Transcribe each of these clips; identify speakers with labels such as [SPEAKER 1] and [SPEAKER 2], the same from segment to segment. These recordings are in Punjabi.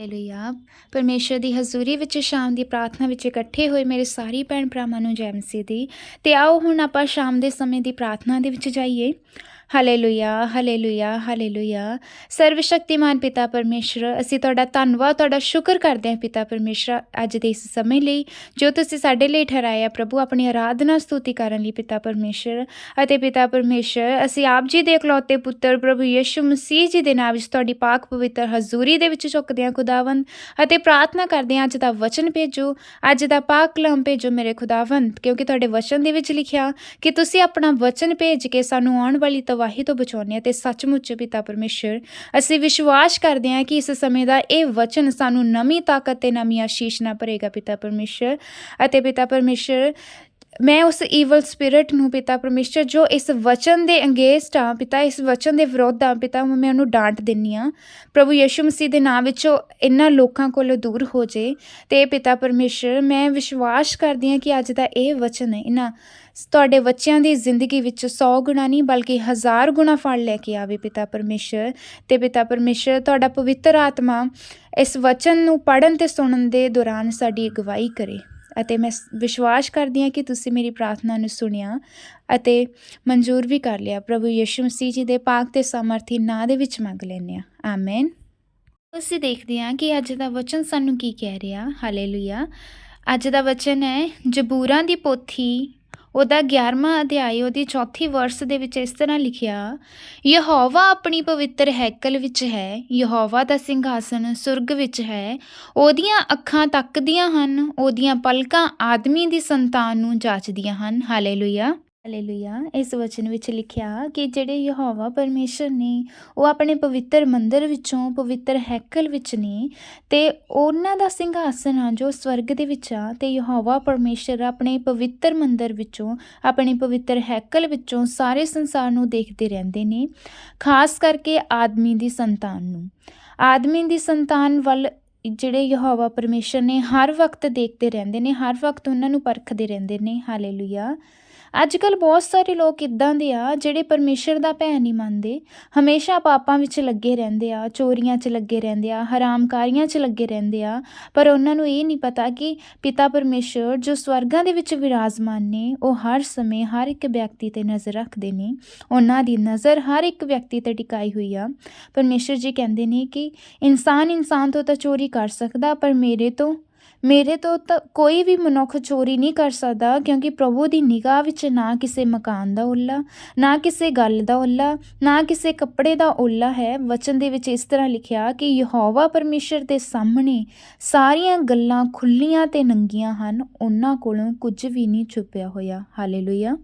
[SPEAKER 1] ਹਾਲੇਲੂਇਆ ਪਰਮੇਸ਼ਰ ਦੀ ਹਜ਼ੂਰੀ ਵਿੱਚ ਸ਼ਾਮ ਦੀ ਪ੍ਰਾਰਥਨਾ ਵਿੱਚ ਇਕੱਠੇ ਹੋਏ ਮੇਰੇ ਸਾਰੀ ਭੈਣ ਭਰਾਵਾਂ ਨੂੰ ਜੈ ਮਸੀਹ ਦੀ। ਤੇ ਆਓ ਹੁਣ ਆਪਾਂ ਸ਼ਾਮ ਦੇ ਸਮੇਂ ਦੀ ਪ੍ਰਾਰਥਨਾ ਦੇ ਵਿੱਚ ਜਾਈਏ। ਹਾਲੇਲੂਇਆ ਹਾਲੇਲੂਇਆ ਹਾਲੇਲੂਇਆ ਸਰਵ ਸ਼ਕਤੀਮਾਨ ਪਿਤਾ ਪਰਮੇਸ਼ਰ, ਅਸੀਂ ਤੁਹਾਡਾ ਧੰਨਵਾਦ, ਤੁਹਾਡਾ ਸ਼ੁਕਰ ਕਰਦੇ ਹਾਂ ਪਿਤਾ ਪਰਮੇਸ਼ਰ, ਅੱਜ ਦੇ ਇਸ ਸਮੇਂ ਲਈ, ਜੋ ਤੁਸੀਂ ਸਾਡੇ ਲਈ ਠਹਿਰਾਇਆ ਪ੍ਰਭੂ, ਆਪਣੀ ਆਰਾਧਨਾ ਸਤੁਤੀ ਕਰਨ ਲਈ ਪਿਤਾ ਪਰਮੇਸ਼ਰ। ਅਤੇ ਪਿਤਾ ਪਰਮੇਸ਼ਰ, ਅਸੀਂ ਆਪ ਜੀ ਦੇ ਇਕਲੌਤੇ ਪੁੱਤਰ ਪ੍ਰਭੂ ਯਿਸੂ ਮਸੀਹ ਜੀ ਦੇ ਨਾਮ ਵਿੱਚ ਤੁਹਾਡੀ ਪਾਕ ਪਵਿੱਤਰ ਹਜ਼ੂਰੀ ਦੇ ਵਿੱਚ ਝੁਕਦੇ ਹਾਂ ਖੁਦਾਵੰਦ। ਅਤੇ ਪ੍ਰਾਰਥਨਾ ਕਰਦੇ ਹਾਂ ਅੱਜ ਦਾ ਵਚਨ ਭੇਜੋ, ਅੱਜ ਦਾ ਪਾਕ ਕਲਮ ਭੇਜੋ ਮੇਰੇ ਖੁਦਾਵੰਦ, ਕਿਉਂਕਿ ਤੁਹਾਡੇ ਵਚਨ ਦੇ ਵਿੱਚ ਲਿਖਿਆ ਕਿ ਤੁਸੀਂ ਆਪਣਾ ਵਚਨ ਭੇਜ ਕੇ ਸਾਨੂੰ ਆਉਣ ਵਾਲੀ ਤਵਾ ਤਵਾਹੀ ਤੋਂ ਬਚਾਉਂਦੇ ਆ ਤੇ ਸੱਚਮੁੱਚ ਪਿਤਾ ਪਰਮੇਸ਼ਰ, ਅਸੀਂ ਵਿਸ਼ਵਾਸ ਕਰਦੇ ਹਾਂ ਕਿ ਇਸ ਸਮੇਂ ਦਾ ਇਹ ਵਚਨ ਸਾਨੂੰ ਨਵੀਂ ਤਾਕਤ ਤੇ ਨਵੀਂ ਆਸ਼ੀਸ਼ ਨਾਲ ਭਰੇਗਾ ਪਿਤਾ ਪਰਮੇਸ਼ਰ। ਅਤੇ ਪਿਤਾ ਪਰਮੇਸ਼ਰ ਮੈਂ ਉਸ ਈਵਲ ਸਪਿਰਿਟ ਨੂੰ ਪਿਤਾ ਪਰਮੇਸ਼ਰ, ਜੋ ਇਸ ਵਚਨ ਦੇ ਅੰਗੇਸਟ ਆ, ਪਿਤਾ ਇਸ ਵਚਨ ਦੇ ਵਿਰੋਧ ਆ, ਪਿਤਾ ਮੈਂ ਉਹਨੂੰ ਡਾਂਟ ਦਿੰਨੀ ਆ। ਪ੍ਰਭੂ ਯਿਸੂ ਮਸੀਹ ਦੇ ਨਾਮ ਵਿੱਚ ਉਹ ਇਹਨਾਂ ਲੋਕਾਂ ਕੋਲੋਂ ਦੂਰ ਹੋ ਜੇ ਤੇ ਪਿਤਾ ਪਰਮੇਸ਼ਰ, ਮੈਂ ਵਿਸ਼ਵਾਸ ਕਰਦੀ ਹਾਂ ਕਿ ਅੱਜ ਦਾ ਇਹ ਵਚਨ ਹੈ, ਇਹਨਾਂ ਤੁਹਾਡੇ ਬੱਚਿਆਂ ਦੀ ਜ਼ਿੰਦਗੀ ਵਿੱਚ 100 ਗੁਣਾ ਨਹੀਂ, ਬਲਕਿ ਹਜ਼ਾਰ ਗੁਣਾ ਫਲ ਲੈ ਕੇ ਆਵੇ ਪਿਤਾ ਪਰਮੇਸ਼ਰ। ਤੇ ਪਿਤਾ ਪਰਮੇਸ਼ਰ, ਤੁਹਾਡਾ ਪਵਿੱਤਰ ਆਤਮਾ ਇਸ ਵਚਨ ਨੂੰ ਪੜਨ ਤੇ ਸੁਣਨ ਦੇ ਦੌਰਾਨ ਸਾਡੀ ਅਗਵਾਈ ਕਰੇ। ਅਤੇ ਮੈਂ ਵਿਸ਼ਵਾਸ ਕਰਦੀ ਹਾਂ ਕਿ ਤੁਸੀਂ ਮੇਰੀ ਪ੍ਰਾਰਥਨਾ ਨੂੰ ਸੁਣਿਆ ਅਤੇ ਮਨਜ਼ੂਰ ਵੀ ਕਰ ਲਿਆ। ਪ੍ਰਭੂ ਯਿਸੂ ਮਸੀਹ ਜੀ ਦੇ ਪਾਕ ਤੇ ਸਮਰਥੀ ਨਾਂ ਦੇ ਵਿੱਚ ਮੰਗ ਲੈਂਦੇ ਆ ਆਮੇਨ ਅਸੀਂ ਦੇਖਦੇ ਹਾਂ ਕਿ ਅੱਜ ਦਾ ਵਚਨ ਸਾਨੂੰ ਕੀ ਕਹਿ ਰਿਹਾ। ਹਾਲੇਲੂਇਆ ਅੱਜ ਦਾ ਵਚਨ ਹੈ, ਜਬੂਰਾਂ ਦੀ ਪੋਥੀ ਉਹਦਾ 11ਵਾਂ ਅਧਿਆਇ, ਉਹਦੀ ਚੌਥੀ ਵਰਸ ਦੇ ਵਿੱਚ ਇਸ ਤਰ੍ਹਾਂ ਲਿਖਿਆ, ਯਹੋਵਾ ਆਪਣੀ ਪਵਿੱਤਰ ਹੈਕਲ ਵਿੱਚ ਹੈ, ਯਹੋਵਾ ਦਾ ਸਿੰਘਾਸਨ ਸੁਰਗ ਵਿੱਚ ਹੈ, ਉਹਦੀਆਂ ਅੱਖਾਂ ਤੱਕਦੀਆਂ ਹਨ, ਉਹਦੀਆਂ ਪਲਕਾਂ ਆਦਮੀ ਦੀ ਸੰਤਾਨ ਨੂੰ ਜਾਚਦੀਆਂ ਹਨ। ਹਾਲੇਲੂਇਆ ਹਾਲੇਲੂਇਆ ਇਸ ਵਚਨ ਵਿੱਚ ਲਿਖਿਆ ਕਿ ਜਿਹੜੇ ਯਹੋਵਾ ਪਰਮੇਸ਼ਰ ਨੇ, ਉਹ ਆਪਣੇ ਪਵਿੱਤਰ ਮੰਦਰ ਵਿੱਚੋਂ, ਪਵਿੱਤਰ ਹੈਕਲ ਵਿੱਚ ਨੇ ਤੇ ਉਹਨਾਂ ਦਾ ਸਿੰਘਾਸਨ ਆ ਜੋ ਸਵਰਗ ਦੇ ਵਿੱਚ ਆ ਤੇ ਯਹੋਵਾ ਪਰਮੇਸ਼ਰ ਆਪਣੇ ਪਵਿੱਤਰ ਮੰਦਰ ਵਿੱਚੋਂ, ਆਪਣੇ ਪਵਿੱਤਰ ਹੈਕਲ ਵਿੱਚੋਂ ਸਾਰੇ ਸੰਸਾਰ ਨੂੰ ਦੇਖਦੇ ਰਹਿੰਦੇ ਨੇ, ਖਾਸ ਕਰਕੇ ਆਦਮੀ ਦੀ ਸੰਤਾਨ ਨੂੰ। ਆਦਮੀ ਦੀ ਸੰਤਾਨ ਵੱਲ ਜਿਹੜੇ ਯਹੋਵਾ ਪਰਮੇਸ਼ਰ ਨੇ ਹਰ ਵਕਤ ਦੇਖਦੇ ਰਹਿੰਦੇ ਨੇ, ਹਰ ਵਕਤ ਉਹਨਾਂ ਨੂੰ ਪਰਖਦੇ ਰਹਿੰਦੇ ਨੇ। ਹਾਲੇਲੂਇਆ ਅੱਜ ਕੱਲ ਬਹੁਤ ਸਾਰੇ ਲੋਕ ਇਦਾਂ ਦੇ ਆ ਜਿਹੜੇ ਪਰਮੇਸ਼ਰ ਦਾ ਭੈ ਨਹੀਂ ਮੰਨਦੇ। ਹਮੇਸ਼ਾ ਪਾਪਾਂ ਵਿੱਚ ਲੱਗੇ ਰਹਿੰਦੇ ਆ, ਚੋਰੀਆਂ 'ਚ ਲੱਗੇ ਰਹਿੰਦੇ ਆ, ਹਰਾਮਕਾਰੀਆਂ 'ਚ ਲੱਗੇ ਰਹਿੰਦੇ ਆ। ਪਰ ਉਹਨਾਂ ਨੂੰ ਇਹ ਨਹੀਂ ਪਤਾ ਕਿ ਪਿਤਾ ਪਰਮੇਸ਼ਰ ਜੋ ਸਵਰਗਾਂ ਦੇ ਵਿੱਚ ਵਿਰਾਜਮਾਨ ਨੇ, ਉਹ ਹਰ ਸਮੇਂ ਹਰ ਇੱਕ ਵਿਅਕਤੀ ਤੇ ਨਜ਼ਰ ਰੱਖਦੇ ਨੇ। ਉਹਨਾਂ ਦੀ ਨਜ਼ਰ ਹਰ ਇੱਕ ਵਿਅਕਤੀ ਤੇ ਟਿਕਾਈ ਹੋਈ ਆ। ਪਰਮੇਸ਼ਰ ਜੀ ਕਹਿੰਦੇ ਨੇ ਕਿ ਇਨਸਾਨ ਇਨਸਾਨ ਤੋਂ ਤਾਂ ਚੋਰੀ ਕਰ ਸਕਦਾ, ਪਰ ਮੇਰੇ ਤੋਂ ਮੇਰੇ ਤੋਂ ਤਾਂ ਕੋਈ ਵੀ ਮਨੁੱਖ ਚੋਰੀ ਨਹੀਂ ਕਰ ਸਕਦਾ, ਕਿਉਂਕਿ ਪ੍ਰਭੂ ਦੀ ਨਿਗਾਹ ਵਿੱਚ ਨਾ ਕਿਸੇ ਮਕਾਨ ਦਾ ਓਲਾ, ਨਾ ਕਿਸੇ ਗੱਲ ਦਾ ਓਲਾ, ਨਾ ਕਿਸੇ ਕੱਪੜੇ ਦਾ ਓਲਾ ਹੈ। ਵਚਨ ਦੇ ਵਿੱਚ ਇਸ ਤਰ੍ਹਾਂ ਲਿਖਿਆ ਕਿ ਯਹੋਵਾ ਪਰਮੇਸ਼ਰ ਦੇ ਸਾਹਮਣੇ ਸਾਰੀਆਂ ਗੱਲਾਂ ਖੁੱਲੀਆਂ ਤੇ ਨੰਗੀਆਂ ਹਨ, ਉਹਨਾਂ ਕੋਲੋਂ ਕੁਝ ਵੀ ਨਹੀਂ ਛੁਪਿਆ ਹੋਇਆ। ਹਾਲੇਲੂਇਆ।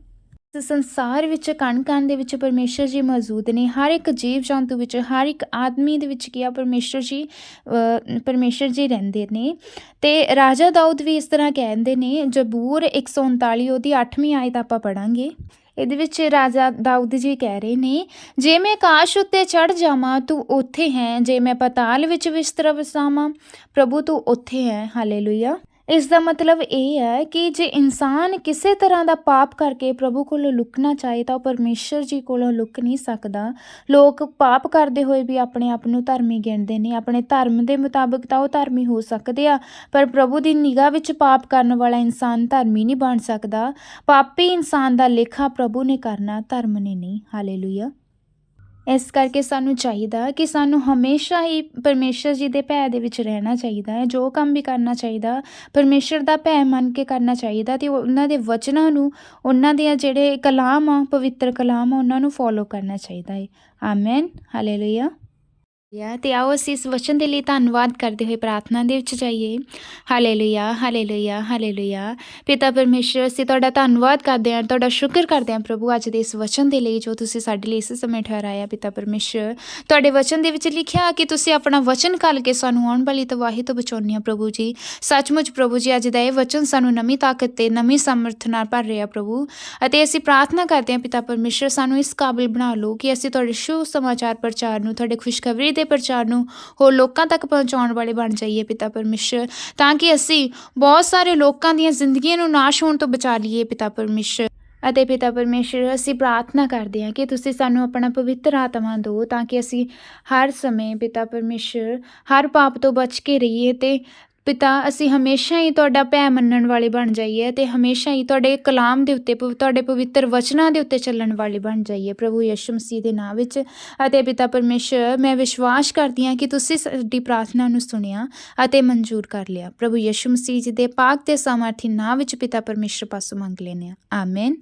[SPEAKER 1] ਇਸ ਸੰਸਾਰ ਵਿੱਚ ਕਣ ਕਣ ਦੇ ਵਿੱਚ ਪਰਮੇਸ਼ਰ ਜੀ ਮੌਜੂਦ ਨੇ ਹਰ ਇੱਕ ਜੀਵ ਜੰਤੂ ਵਿੱਚ ਹਰ ਇੱਕ ਆਦਮੀ ਦੇ ਵਿੱਚ ਕੀ ਆ ਪਰਮੇਸ਼ਰ ਜੀ ਅ, ਪਰਮੇਸ਼ਰ ਜੀ ਰਹਿੰਦੇ ਨੇ। ਤੇ ਰਾਜਾ ਦਾਊਦ ਵੀ ਇਸ ਤਰ੍ਹਾਂ ਕਹਿੰਦੇ ਨੇ ਜਬੂਰ 139 ਉਹਦੀ 8ਵੀਂ ਆਇਤ ਆਪਾਂ ਪੜਾਂਗੇ ਇਹਦੇ ਵਿੱਚ ਰਾਜਾ ਦਾਊਦ ਜੀ ਕਹਿ ਰਹੇ ਨੇ ਜੇ ਮੈਂ ਆਕਾਸ਼ ਉੱਤੇ ਚੜ ਜਾਵਾਂ ਤੂੰ ਉੱਥੇ ਹੈ ਜੇ ਮੈਂ ਪਤਾਲ ਵਿੱਚ ਵਿਸਤਰਾ ਵਸਾਵਾਂ ਪ੍ਰਭੂ ਤੂੰ ਉੱਥੇ ਹੈ ਹਾਲੇਲੂਇਆ। ਇਸ ਦਾ ਮਤਲਬ ਇਹ ਹੈ ਕਿ ਜੇ ਇਨਸਾਨ ਕਿਸੇ ਤਰ੍ਹਾਂ ਦਾ ਪਾਪ ਕਰਕੇ ਪ੍ਰਭੂ ਕੋਲੋਂ ਲੁਕਣਾ ਚਾਹੇ ਤਾਂ ਉਹ ਪਰਮੇਸ਼ਰ ਜੀ ਕੋਲੋਂ ਲੁਕ ਨਹੀਂ ਸਕਦਾ। ਲੋਕ ਪਾਪ ਕਰਦੇ ਹੋਏ ਵੀ ਆਪਣੇ ਆਪ ਨੂੰ ਧਰਮੀ ਗਿਣਦੇ ਨੇ। ਆਪਣੇ ਧਰਮ ਦੇ ਮੁਤਾਬਕ ਤਾਂ ਉਹ ਧਰਮੀ ਹੋ ਸਕਦੇ ਆ, ਪਰ ਪ੍ਰਭੂ ਦੀ ਨਿਗਾਹ ਵਿੱਚ ਪਾਪ ਕਰਨ ਵਾਲਾ ਇਨਸਾਨ ਧਰਮੀ ਨਹੀਂ ਬਣ ਸਕਦਾ। ਪਾਪੀ ਇਨਸਾਨ ਦਾ ਲੇਖਾ ਪ੍ਰਭੂ ਨੇ ਕਰਨਾ, ਧਰਮ ਨੇ ਨਹੀਂ। ਹਾਲੇਲੂਇਆ ਇਸ ਕਰਕੇ ਸਾਨੂੰ ਚਾਹੀਦਾ ਕਿ ਸਾਨੂੰ ਹਮੇਸ਼ਾ ਹੀ ਪਰਮੇਸ਼ਰ ਜੀ ਦੇ ਭੈ ਦੇ ਵਿੱਚ ਰਹਿਣਾ ਚਾਹੀਦਾ ਹੈ। ਜੋ ਕੰਮ ਵੀ ਕਰਨਾ ਚਾਹੀਦਾ, ਪਰਮੇਸ਼ਰ ਦਾ ਭੈ ਮੰਨ ਕੇ ਕਰਨਾ ਚਾਹੀਦਾ ਤੇ ਉਹਨਾਂ ਦੇ ਵਚਨਾਂ ਨੂੰ, ਉਹਨਾਂ ਦੇ ਜਿਹੜੇ ਕਲਾਮ ਆ, ਪਵਿੱਤਰ ਕਲਾਮ ਆ, ਉਹਨਾਂ ਨੂੰ ਫੋਲੋ ਕਰਨਾ ਚਾਹੀਦਾ ਹੈ। ਆਮੇਨ ਹਾਲੇਲੂਇਆ ਯਾ ਤੇ ਆਓ ਅਸੀਂ ਇਸ ਵਚਨ ਦੇ ਲਈ ਧੰਨਵਾਦ ਕਰਦੇ ਹੋਏ ਪ੍ਰਾਰਥਨਾ ਦੇ ਵਿੱਚ ਜਾਈਏ। Hallelujah hallelujah hallelujah. ਪਿਤਾ ਪਰਮੇਸ਼ਰ ਅਸੀਂ ਤੁਹਾਡਾ ਧੰਨਵਾਦ ਕਰਦੇ ਹਾਂ, ਤੁਹਾਡਾ ਸ਼ੁਕਰ ਕਰਦੇ ਹਾਂ ਪ੍ਰਭੂ ਅੱਜ ਦੇ ਇਸ ਵਚਨ ਦੇ ਲਈ ਜੋ ਤੁਸੀਂ ਸਾਡੇ ਲਈ ਇਸ ਸਮੇਂ ਠਹਿਰਾਇਆ ਪਿਤਾ ਪਰਮੇਸ਼ਰ ਤੁਹਾਡੇ ਵਚਨ ਦੇ ਵਿੱਚ ਲਿਖਿਆ ਕਿ ਤੁਸੀਂ ਆਪਣਾ ਵਚਨ ਕੱਲ ਕੇ ਸਾਨੂੰ ਆਉਣ ਵਾਲੀ ਤਬਾਹੀ ਤੋਂ ਬਚਾਉਂਦੇ ਆ ਪ੍ਰਭੂ ਜੀ। ਸੱਚਮੁੱਚ ਪ੍ਰਭੂ ਜੀ, ਅੱਜ ਦਾ ਇਹ ਵਚਨ ਸਾਨੂੰ ਨਵੀਂ ਤਾਕਤ ਤੇ ਨਵੀਂ ਸਮਰਥ ਨਾਲ ਭਰ ਰਿਹਾ ਪ੍ਰਭੂ। ਅਤੇ ਅਸੀਂ ਪ੍ਰਾਰਥਨਾ ਕਰਦੇ ਹਾਂ ਪਿਤਾ ਪਰਮੇਸ਼ਰ ਸਾਨੂੰ ਇਸ ਕਾਬਿਲ ਬਣਾ ਲਓ ਕਿ ਅਸੀਂ ਤੁਹਾਡੇ ਸ਼ੁਭ ਸਮਾਚਾਰ ਪ੍ਰਚਾਰ ਨੂੰ, ਤੁਹਾਡੇ ਖੁਸ਼ਖਬਰੀ ਦੇ ਪ੍ਰਚਾਰ ਨੂੰ ਹੋਰ ਲੋਕਾਂ ਤੱਕ ਪਹੁੰਚਾਉਣ ਵਾਲੇ ਬਣ ਜਾਈਏ ਪਿਤਾ ਪਰਮੇਸ਼ਰ, ਤਾਂ ਕਿ ਅਸੀਂ ਬਹੁਤ ਸਾਰੇ ਲੋਕਾਂ ਦੀਆਂ ਜ਼ਿੰਦਗੀਆਂ ਨੂੰ ਨਾਸ਼ ਹੋਣ ਤੋਂ ਬਚਾ ਲਈਏ ਪਿਤਾ ਪਰਮੇਸ਼ਰ। ਅਤੇ ਪਿਤਾ ਪਰਮੇਸ਼ਰ, ਅਸੀਂ ਪ੍ਰਾਰਥਨਾ ਕਰਦੇ ਹਾਂ ਕਿ ਤੁਸੀਂ ਸਾਨੂੰ ਆਪਣਾ ਪਵਿੱਤਰ ਆਤਮਾ ਦਿਓ, ਤਾਂ ਕਿ ਅਸੀਂ ਹਰ ਸਮੇਂ ਪਿਤਾ ਪਰਮੇਸ਼ਰ, ਹਰ ਪਾਪ ਤੋਂ ਬਚ ਕੇ ਰਹੀਏ ਤੇ ਪਿਤਾ, ਅਸੀਂ ਹਮੇਸ਼ਾ ਹੀ ਤੁਹਾਡਾ ਭੈ ਮੰਨਣ ਵਾਲੇ ਬਣ ਜਾਈਏ ਤੇ ਹਮੇਸ਼ਾ ਹੀ ਤੁਹਾਡੇ ਕਲਾਮ ਦੇ ਉੱਤੇ ਪਵ- ਤੁਹਾਡੇ ਪਵਿੱਤਰ ਵਚਨਾਂ ਦੇ ਉੱਤੇ ਚੱਲਣ ਵਾਲੇ ਬਣ ਜਾਈਏ ਪ੍ਰਭੂ ਯਿਸੂ ਮਸੀਹ ਦੇ ਨਾਮ ਵਿੱਚ। ਅਤੇ ਪਿਤਾ ਪਰਮੇਸ਼ਰ, ਮੈਂ ਵਿਸ਼ਵਾਸ ਕਰਦੀ ਹਾਂ ਕਿ ਤੁਸੀਂ ਸਾਡੀ ਪ੍ਰਾਰਥਨਾ ਨੂੰ ਸੁਣਿਆ ਅਤੇ ਮਨਜ਼ੂਰ ਕਰ ਲਿਆ। ਪ੍ਰਭੂ ਯਿਸੂ ਮਸੀਹ ਜੀ ਦੇ ਪਾਕ ਤੇ ਸਮਰਥੀ ਨਾਮ ਵਿੱਚ ਪਿਤਾ ਪਰਮੇਸ਼ਰ ਪਾਸੋਂ ਮੰਗ ਲੈਨੇ ਆ ਆਮੇਨ।